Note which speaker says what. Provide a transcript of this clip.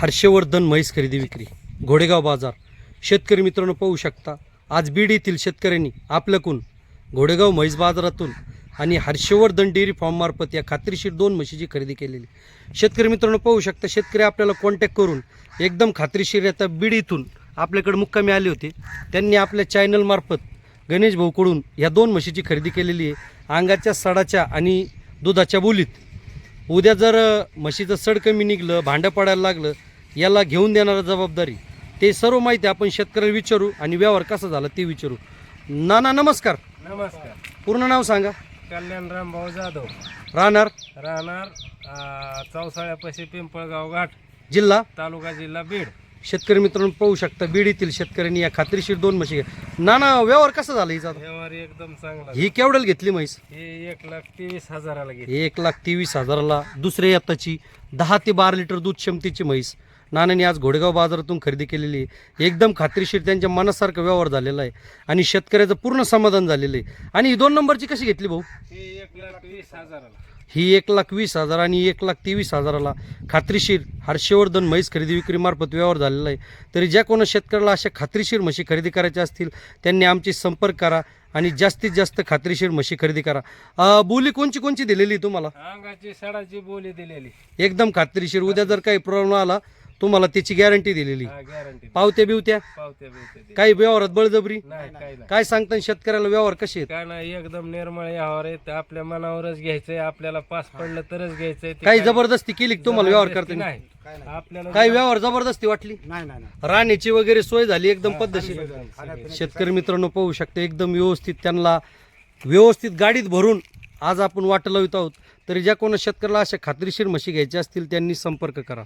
Speaker 1: हर्षवर्धन म्हैस खरेदी विक्री घोडेगाव बाजार. शेतकरी मित्रांनो पाहू शकता आज बीड येथील शेतकऱ्यांनी आपल्याकून घोडेगाव म्हैस बाजारातून आणि हर्षवर्धन डेअरी फार्ममार्फत या खात्रीशीर दोन म्हशीची खरेदी केलेली. शेतकरी मित्रांनो पाहू शकता शेतकरी आपल्याला कॉन्टॅक्ट करून एकदम खात्रीशीर आता बीड इथून आपल्याकडे मुक्कामी आले होते. त्यांनी आपल्या चॅनलमार्फत गणेश भाऊकडून या दोन म्हशीची खरेदी केलेली आहे. अंगाच्या सडाच्या आणि दुधाच्या बोलीत. उद्या जर म्हशीचं सड कमी निघलं भांडं पडायला लागलं याला घेऊन देणारा जबाबदारी. ते सर्व माहिती आपण शेतकऱ्याला विचारू आणि व्यवहार कसा झाला ते विचारू. नाना नमस्कार.
Speaker 2: नमस्कार.
Speaker 1: पूर्ण नाव सांगा.
Speaker 2: कल्याण रामभाऊ जाधव.
Speaker 1: राहणार?
Speaker 2: राहणार अं, चौसाळ्यापाशी पिंपळगाव घाट.
Speaker 1: जिल्हा?
Speaker 2: तालुका जिल्हा बीड.
Speaker 1: शेतकरी मित्रांनो पाहू शकता बीड येथील शेतकऱ्यांनी या खात्रीशीर दोन म्हशी घ्या नाना व्यवहार कसा झाला हिचा आता?
Speaker 2: व्यवहार एकदम चांगला
Speaker 1: ही केवढ्याला घेतली म्हैस?
Speaker 2: हे एक लाख तेवीस हजाराला घेतले.
Speaker 1: एक लाख तेवीस हजाराला दुसऱ्या येताची दहा ते बारा लिटर दूध क्षमतेची म्हैस. नानाने आज घोडेगाव बाजारातून खरेदी केलेली आहे एकदम खात्रीशीर त्यांच्या मनासारखा व्यवहार झालेला आहे. आणि शेतकऱ्याचं पूर्ण समाधान झालेलं आहे. आणि ही दोन नंबरची कशी घेतली भाऊ?
Speaker 2: हे एक लाख वीस
Speaker 1: ही हजार आणि एक लाख तेवीस हजाराला. खात्रीशीर हर्षवर्धन म्हैस खरेदी विक्रीमार्फत व्यवहार झालेला आहे. तरी ज्या कोणा शेतकऱ्याला अशा खात्रीशीर म्हशी खरेदी करायच्या असतील त्यांनी आमची संपर्क करा आणि जास्तीत जास्त खात्रीशीर म्हशी खरेदी करा. अं, बोली कोणची कोणची दिलेली आहे तुम्हाला?
Speaker 2: अंगाची सडाची बोली दिलेली.
Speaker 1: एकदम खात्रीशीर. उद्या जर काही प्रॉब्लेम आला तुम्हाला त्याची गॅरंटी दिलेली.
Speaker 2: हा गॅरंटी
Speaker 1: पावत्या बिवत्या? काही व्यवहारात बळजबरी?
Speaker 2: नाही काही नाही.
Speaker 1: काय सांगता शेतकऱ्याला व्यवहार कसे आहेत?
Speaker 2: काय नाही एकदम निर्मळ यावर आहे ते आपल्या मनावरच घ्यायचंय आपल्याला पास पडलं तरच घ्यायचंय. ते
Speaker 1: काही जबरदस्ती केली का तुम्हाला व्यवहार
Speaker 2: जबरदस्ती
Speaker 1: करताना?
Speaker 2: नाही. आपल्याला
Speaker 1: काही व्यवहार जबरदस्ती वाटली?
Speaker 3: नाही नाही नाही.
Speaker 1: राहण्याची वगैरे सोय झाली एकदम पद्धतशीर. शेतकरी मित्रांनो पाहू शकता एकदम व्यवस्थित त्यांना व्यवस्थित गाडीत भरून आज आपण वाट लावत आहोत. तरी ज्या कोणा शेतकऱ्याला अशा खात्रीशीर म्हशी घ्यायच्या असतील त्यांनी संपर्क करा.